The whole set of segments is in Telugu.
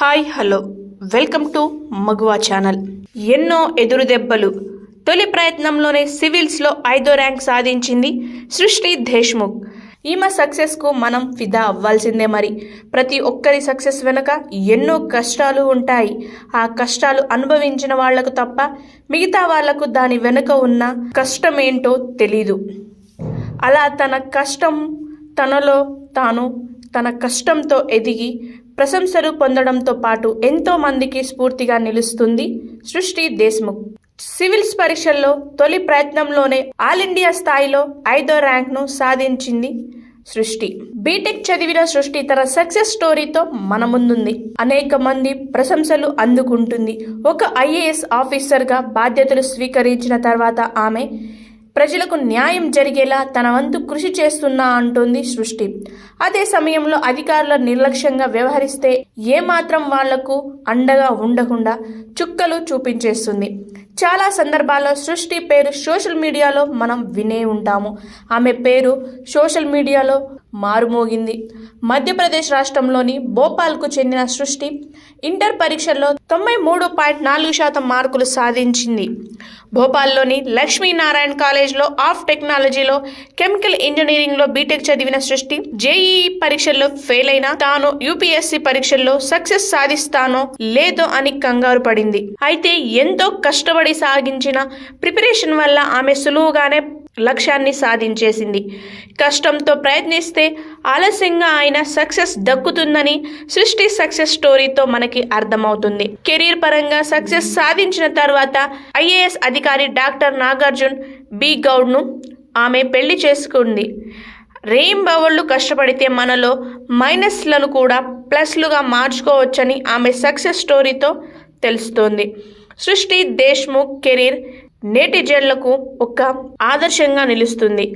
Hi hello. Welcome to Maguva channel. ఎన్నో ఎదురు దెబ్బలు. తొలి ప్రయత్నంలోనే సివిల్స్లో ఐదో ర్యాంక్ సాధించింది సృష్టి దేశ్ముఖ్. ఈమె సక్సెస్కు మనం ఫిదా అవ్వాల్సిందే మరి. ప్రతి ఒక్కరి సక్సెస్ వెనుక ఎన్నో కష్టాలు ఉంటాయి. ఆ కష్టాలు అనుభవించిన వాళ్ళకు తప్ప మిగతా వాళ్ళకు దాని వెనుక ఉన్న కష్టం ఏంటో తెలీదు. అలా తన కష్టం తనలో తాను తన కష్టంతో ఎదిగి ప్రశంసలు పొందడంతో పాటు ఎంతో మందికి స్ఫూర్తిగా నిలుస్తుంది సృష్టి దేశ్ముఖ్. సివిల్స్ పరీక్షల్లో తొలి ప్రయత్నంలోనే ఆల్ ఇండియా స్థాయిలో ఐదో ర్యాంక్ను సాధించింది సృష్టి. బీటెక్ చదివిన సృష్టి తన సక్సెస్ స్టోరీతో మన ముందుంది. అనేక మంది ప్రశంసలు అందుకుంటుంది. ఒక ఐఏఎస్ ఆఫీసర్గా బాధ్యతలు స్వీకరించిన తర్వాత ఆమె ప్రజలకు న్యాయం జరిగేలా తన వంతు కృషి చేస్తున్నా అంటోంది సృష్టి. అదే సమయంలో అధికారుల నిర్లక్ష్యంగా వ్యవహరిస్తే ఏమాత్రం వాళ్ళకు అండగా ఉండకుండా చుక్కలు చూపించేస్తుంది. చాలా సందర్భాల్లో సృష్టి పేరు సోషల్ మీడియాలో మనం వినే ఉంటాము. ఆమె పేరు సోషల్ మీడియాలో మారుమోగింది. మధ్యప్రదేశ్ రాష్ట్రంలోని భోపాల్కు చెందిన సృష్టి ఇంటర్ పరీక్షల్లో తొంభై మూడు పాయింట్ నాలుగు శాతం మార్కులు సాధించింది. భోపాల్లోని లక్ష్మీనారాయణ కాలేజ్లో ఆఫ్ టెక్నాలజీలో కెమికల్ ఇంజనీరింగ్లో బీటెక్ చదివిన సృష్టి జేఈఈ పరీక్షల్లో ఫెయిల్ అయినా తాను యూపీఎస్సీ పరీక్షల్లో సక్సెస్ సాధిస్తానో లేదో అని కంగారు పడింది. అయితే ఎంతో కష్టపడి సాగించిన ప్రిపరేషన్ వల్ల ఆమె సులువుగానే లక్ష్యాన్ని సాధించేసింది. కష్టంతో ప్రయత్నిస్తే ఆలస్యంగా ఆయన సక్సెస్ దక్కుతుందని సృష్టి సక్సెస్ స్టోరీతో మనకి అర్థమవుతుంది. కెరీర్ పరంగా సక్సెస్ సాధించిన తర్వాత ఐఏఎస్ అధికారి డాక్టర్ నాగార్జున్ బి. గౌడ్ను ఆమె పెళ్ళి చేసుకుంది. రేయింబవళ్ళు కష్టపడితే మనలో మైనస్లను కూడా ప్లస్లుగా మార్చుకోవచ్చని ఆమె సక్సెస్ స్టోరీతో తెలుస్తోంది. సృష్టి దేశ్ముఖ్ కెరీర్ నేటి నేటిజన్లకు ఒక ఆదర్శంగా నిలుస్తుంది.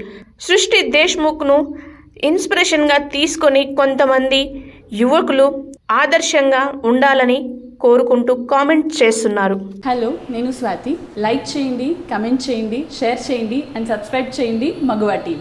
సృష్టి దేశ్ముఖ్ను ఇన్స్పిరేషన్గా తీసుకొని కొంతమంది యువకులు ఆదర్శంగా ఉండాలని కోరుకుంటూ కామెంట్ చేస్తున్నారు. హలో నేను స్వాతి. లైక్ చేయండి కమెంట్ చేయండి షేర్ చేయండి అండ్ సబ్స్క్రైబ్ చేయండి మగువా టీవీ.